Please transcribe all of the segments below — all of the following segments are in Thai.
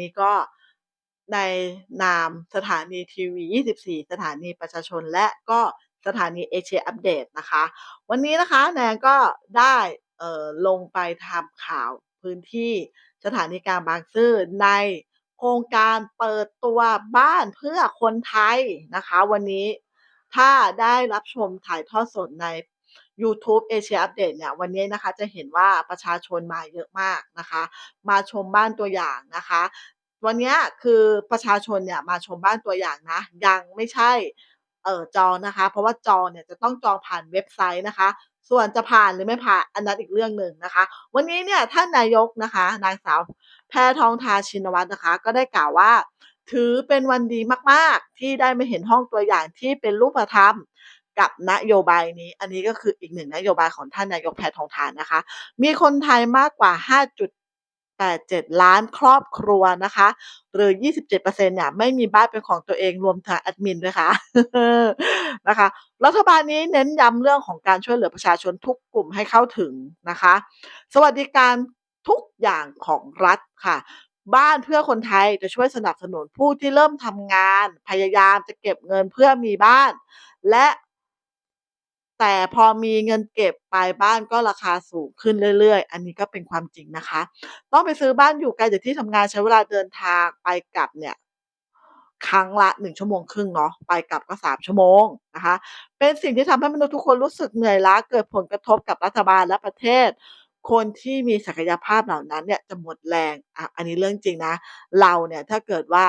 นี้ก็ในนามสถานีทีวี 24 สถานีประชาชนและก็สถานีเอเชียอัปเดตนะคะ วันนี้นะคะแนนก็ได้เออลงไปทำข่าวพื้นที่สถานีกลางบางซื่อในโครงการเปิดตัวบ้านเพื่อคนไทยนะคะ วันนี้ถ้าได้รับชมถ่ายทอดสดใน YouTube เอเชียอัปเดตเนี่ยวันนี้นะคะจะเห็นว่าประชาชนมาเยอะมากนะคะ มาชมบ้านตัวอย่างนะคะ วันนี้คือประชาชนเนี่ยมาชมบ้านตัวอย่างนะ ยังไม่ใช่เอ่อจองนะคะ เพราะว่าจองเนี่ยจะต้องจองผ่านเว็บไซต์นะคะ ส่วนจะผ่านหรือไม่ผ่านอันนั้นอีกเรื่องหนึ่งนะคะ วันนี้เนี่ยท่านนายกนะคะนางสาวแพทองทาชินวัตรนะคะ ก็ได้กล่าวว่า ถือเป็นวันดีมากๆ ที่ได้มาเห็นห้องตัวอย่างที่เป็นรูปธรรม กับนโยบายนี้ อันนี้ก็คืออีกหนึ่งนโยบายของท่านนายกแพทองทานนะคะ มีคนไทยมากกว่า 5.87 ล้านครอบครัวนะคะ หรือ 27%เนี่ยไม่มีบ้านเป็นของตัวเองรวมทั้งแอดมินด้วยค่ะนะคะ รัฐบาลนี้เน้นย้ำเรื่องของการช่วยเหลือประชาชนทุกกลุ่มให้เข้าถึงนะคะ สวัสดิการทุกอย่างของรัฐค่ะบ้านเพื่อคนไทยจะช่วยสนับสนุนผู้ที่เริ่มทำงาน พยายามจะเก็บเงินเพื่อมีบ้าน และ แต่พอมีเงินเก็บไปบ้านก็ราคาสูงขึ้นเรื่อย ๆ อันนี้ก็เป็นความจริงนะคะ ต้องไปซื้อบ้านอยู่ไกลจากที่ทำงานใช้เวลาเดินทางไปกลับเนี่ยครั้งละ1ชั่วโมงครึ่งเนาะไปกลับก็3ชั่วโมงนะคะ เป็นสิ่งที่ทำให้มนุษย์ทุกคนรู้สึกเหนื่อยล้าเกิดผลกระทบกับรัฐบาลและประเทศ คนที่มีศักยภาพเหล่านั้นเนี่ยจะหมดแรงอ่าอันนี้เรื่องจริงนะ เราเนี่ยถ้าเกิดว่า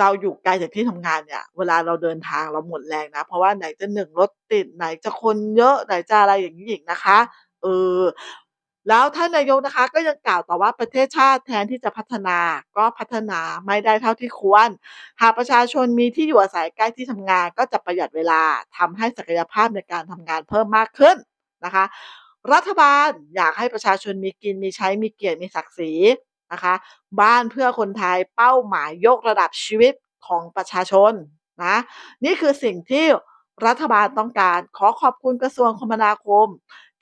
เราอยู่ไกลจากที่ทำงานเนี่ย เวลาเราเดินทางเราหมดแรงนะ เพราะว่าไหนจะ1รถติดไหนจะคนเยอะไหนจะอะไรอย่างงี้อีกนะคะ เออแล้วท่านนายกนะคะ ก็ยังกล่าวต่อว่าประเทศชาติแทนที่จะพัฒนา ก็พัฒนาไม่ได้เท่าที่ควร หากประชาชนมีที่อยู่อาศัยใกล้ที่ทำงาน ก็จะประหยัดเวลาทำให้ศักยภาพในการทำงานเพิ่มมากขึ้นนะคะ รัฐบาลอยากให้ประชาชนมีกินมีใช้มีเกียรติมีศักดิ์ศรี นะคะ บ้านเพื่อคนไทยเป้าหมายยกระดับชีวิตของประชาชนนะนี่คือสิ่งที่รัฐบาลต้องการขอขอบคุณกระทรวงคมนาคม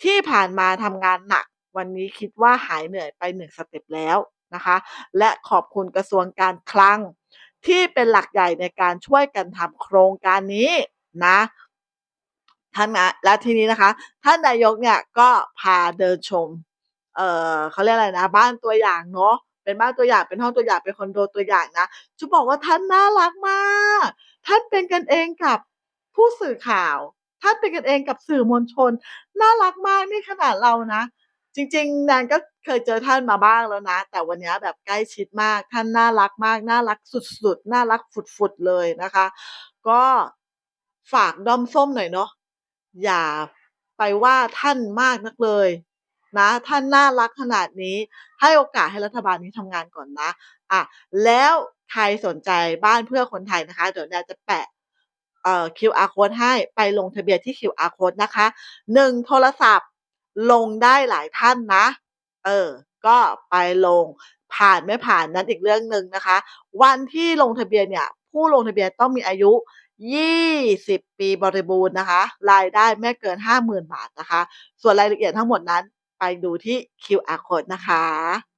ที่ผ่านมาทำงานหนัก วันนี้คิดว่าหายเหนื่อยไป1สเต็ปแล้วนะคะ และขอบคุณกระทรวงการคลัง ที่เป็นหลักใหญ่ในการช่วยกันทำโครงการนี้นะท่านนะและทีนี้นะคะ ท่านนายกเนี่ยก็พาเดินชม เอ่อเขาเรียกอะไรนะ บ้านตัวอย่างเนาะเป็นบ้านตัวอย่างเป็นห้องตัวอย่างเป็นคอนโดตัวอย่างนะจะบอกว่าท่านน่ารักมาก ท่านเป็นกันเองกับผู้สื่อข่าว ท่านเป็นกันเองกับสื่อมวลชน น่ารักมากนี่ขนาดเรานะ จริงๆแนนก็เคยเจอท่านมาบ้างแล้วนะ แต่วันนี้แบบใกล้ชิดมาก ท่านน่ารักมาก น่ารักสุดๆ น่ารักฝุดๆเลยนะคะ ก็ฝากด้อมส้มหน่อยเนาะอย่าไปว่าท่านมากนักเลย นะท่านน่ารักขนาดนี้ให้โอกาสให้รัฐบาลนี้ทำงานก่อนนะอะแล้วใครสนใจบ้านเพื่อคนไทยนะคะ เดี๋ยวแนจะแปะเอ่อ QR Code ให้ไปลงทะเบียนที่ QR Code นะคะ1โทรศัพท์ลงได้หลายท่านนะ เออ ก็ไปลงผ่านไม่ผ่านนั้นอีกเรื่องหนึ่งนะคะ วันที่ลงทะเบียนเนี่ย ผู้ลงทะเบียนต้องมีอายุ 20 ปีบริบูรณ์นะคะ รายได้ไม่เกิน 50,000 บาทนะคะ ส่วนรายละเอียดทั้งหมดนั้น ไปดูที่ QR Code นะคะ